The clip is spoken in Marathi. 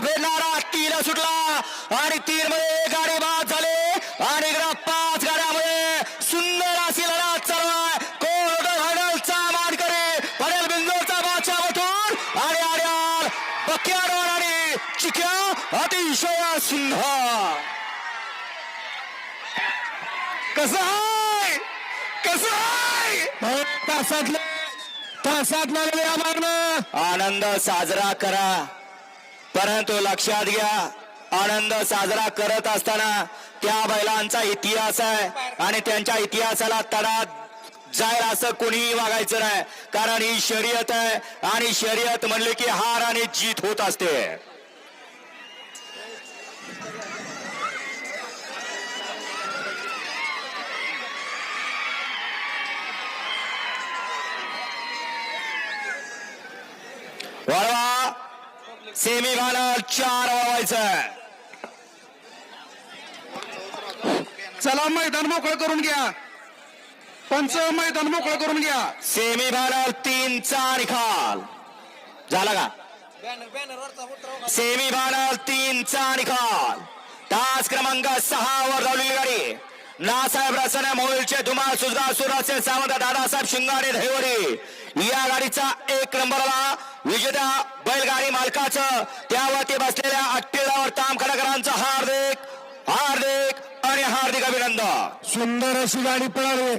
भेदणारा तीन सुटला आणि तीन मध्ये गाडी बाद झाले. आणि पाच गाड्यामध्ये सुंदर अशी लढत चालू आहे. कोण फायनलचा मानकरी पडेल बिंदूचा बादशाह बटून आणि आर्याल बक्याडवार आणि चिक्या अतिशय सुंदर. कसं आहे? कसं आहे? तासातलं तासातलं मागणं आनंद साजरा करा. परंतु लक्षात घ्या आनंद साजरा करत असताना त्या बैलांचा इतिहास आहे आणि त्यांच्या इतिहासाला तडा जाईल असं कोणीही वागायचं नाही. कारण ही शर्यत आहे आणि शर्यत म्हणले की हार आणि जीत होत असते. वळवा सेमी फायनल चार वळवायचं चला मैदान मोकळं करून घ्या. पंच मैदान मोकळं करून घ्या. सेमी फायनल तीनचा निकाल झाला का? सेमी फायनल तीनचा निकाल तास क्रमांक सहा वर धावलेली गाडी. नासाहेब रसने मोहिलचे धुमाळ सुजगा सुराचे सावंत दादासाहेब शिंगाडे धैवडी या गाडीचा एक नंबरला विजेत्या बैलगाडी मालकाचं त्यावरती बसलेल्या अट्टिळावर ताम कलाकारांचं हार्दिक हार्दिक आणि हार्दिक अभिनंदन. सुंदर अशी गाडी पळाली.